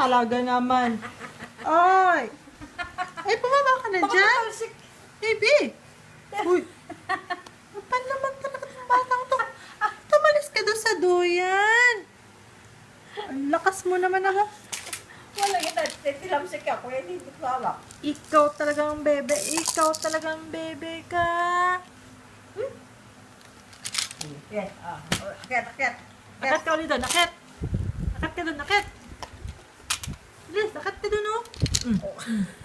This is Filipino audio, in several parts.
talaga naman. Ay! Ay, bumaba ka na dyan. Baby! Uy! Kapal naman talaga ng batang to. Tumalis ka doon sa duyan. Ang lakas mo naman ako. Wala kita. Tilamsik ako. Eh, hindi ko hawak. Ikaw talagang bebe. Ikaw talagang bebe ka. Yes. Ah. Akit, akit. Akit ka ulit doon. Akit. Akit ka doon. Akit. Bilis. Akit ka doon, oh. Mm.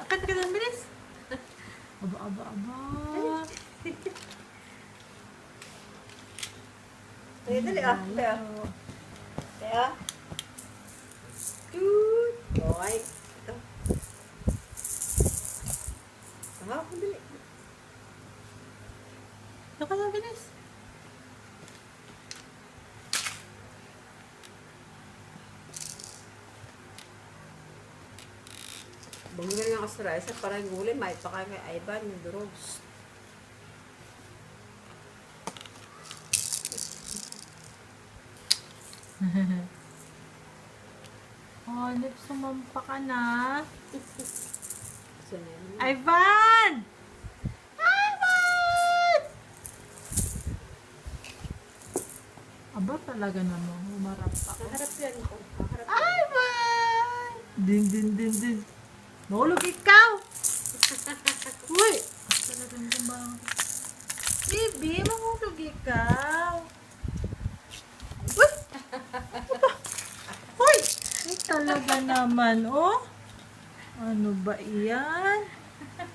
Akit ka doon. Bilis. Aba, aba, aba. Dali, dali. Ah. Kaya. Kaya. Good. Okay. Ito. Sama ko dali. Saka na, bilis. Bumili nga ako sa rice. Parang gulay. May pa kay Ivan yung drugs. Oh, lips, sumampa ka na. Ivan! Ivan! Aba talaga naman, humarap ako. Kaharap yan ko. Kaharap yan. Ivan! Din, din, din, din. Mahulog ikaw! Uy! Talagang kumbang. Baby, mahulog ikaw. Uy! Uy! Ay, talaga naman, oh. Ano ba iyan?